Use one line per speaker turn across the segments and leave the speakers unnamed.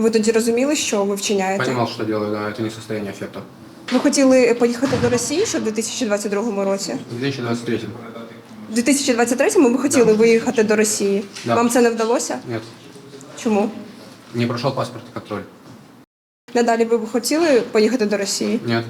Ви тоді розуміли, що ви вчиняєте?
Понимал, что делаю, да, это не состояние эффекта.
Ви хотіли поїхати до Росії ще в 2022 році?
В 2023
В 2023 ви хотіли виїхати до Росії.
Да.
Вам це не вдалося?
нет,
Чому?
не прошел паспортный контроль.
Надалі ви б хотіли поїхати до Росії?
Нет,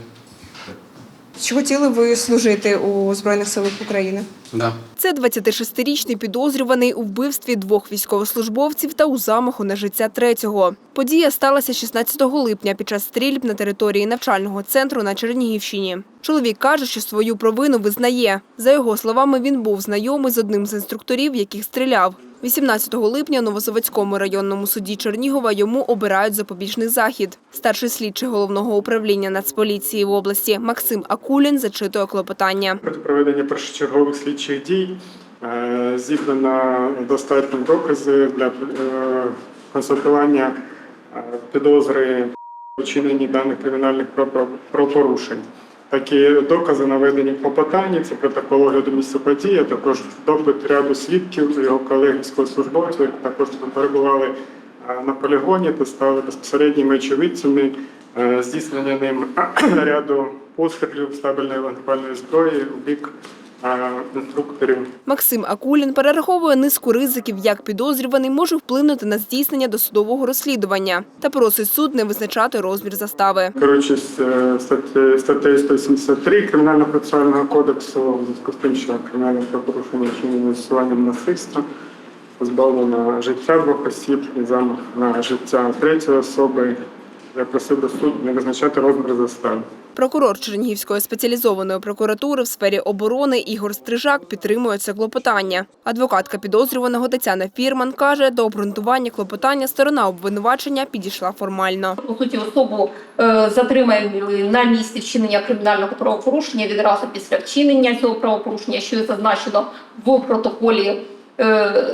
Чи хотіли ви служити у Збройних силах України?
да.
Це 26-річний підозрюваний у вбивстві двох військовослужбовців та у замаху на життя третього. Подія сталася 16 липня під час стрільб на території навчального центру на Чернігівщині. Чоловік каже, що свою провину визнає. За його словами, він був знайомий з одним з інструкторів, яких стріляв. 18 липня у Новозаводському районному суді Чернігова йому обирають запобіжний захід. Старший слідчий головного управління Нацполіції в області Максим Акулін зачитує клопотання.
Проти проведення першочергових слідчих дій е, зібрано достатні докази для е, констатування е, підозри вчиненні даних кримінальних правопорушень. Такі докази наведені по питанні, це протокол огляду місця події, також допит ряду свідків, його колег військовослужбовців, які також перебували на полігоні та стали безпосередніми очевидцями е, здійснення ним ряду пострілів стабільної вогнепальної зброї у бік інструкторів
Максим Акулін перераховує низку ризиків, як підозрюваний може вплинути на здійснення досудового розслідування та просить суд не визначати розмір застави.
Керуючись е, статтею 173 Кримінального процесуального кодексу, у зв'язку з тим, що кримінальне правопорушення вчинення застосуванням насильства, позбавлено життя двох осіб і замах на життя третьої особи, я просив би суд не визначати розмір застави.
Прокурор Чернігівської спеціалізованої прокуратури в сфері оборони Ігор Стрижак підтримує це клопотання. Адвокатка підозрюваного Тетяна Фірман каже, до обґрунтування клопотання сторона обвинувачення підійшла формально.
по суті особу е, затримали на місці вчинення кримінального правопорушення відразу після вчинення цього правопорушення, що і зазначено в протоколі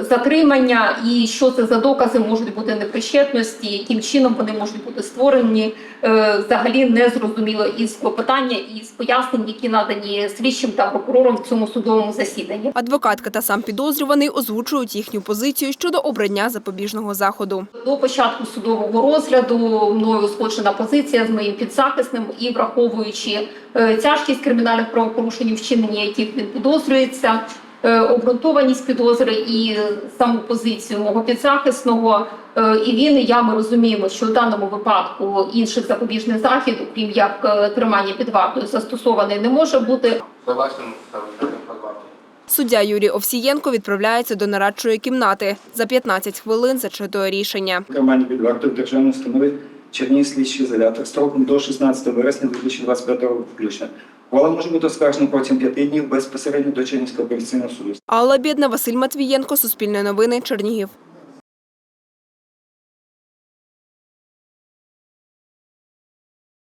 затримання, і що це за докази можуть бути непричетності, яким чином вони можуть бути створені, е, взагалі не зрозуміло із клопотання і з пояснень, які надані слідчим та прокурором в цьому судовому засіданні.
Адвокатка та сам підозрюваний озвучують їхню позицію щодо обрання запобіжного заходу.
До початку судового розгляду мною узгоджена позиція з моїм підзахисним і враховуючи е, тяжкість кримінальних правопорушень, у вчиненні яких він підозрюється, е, обґрунтованість підозри і саму позицію мого підзахисного. е, І він і я ми розуміємо, що в даному випадку інших запобіжних заходів, окрім як е, тримання під вартою, застосований не може бути.
Суддя Юрій Овсієнко відправляється до нарадчої кімнати. За 15 хвилин зачитує рішення.
Кермання під вартою державної установи Чернігів слідчий ізолятор строком до 16 вересня 2025 року включно. Ухвала може бути оскаржена протягом п'яти днів безпосередньо до Чернігівського апеляційного суду.
Алла Бідна, Василь Матвієнко, Суспільне новини, Чернігів.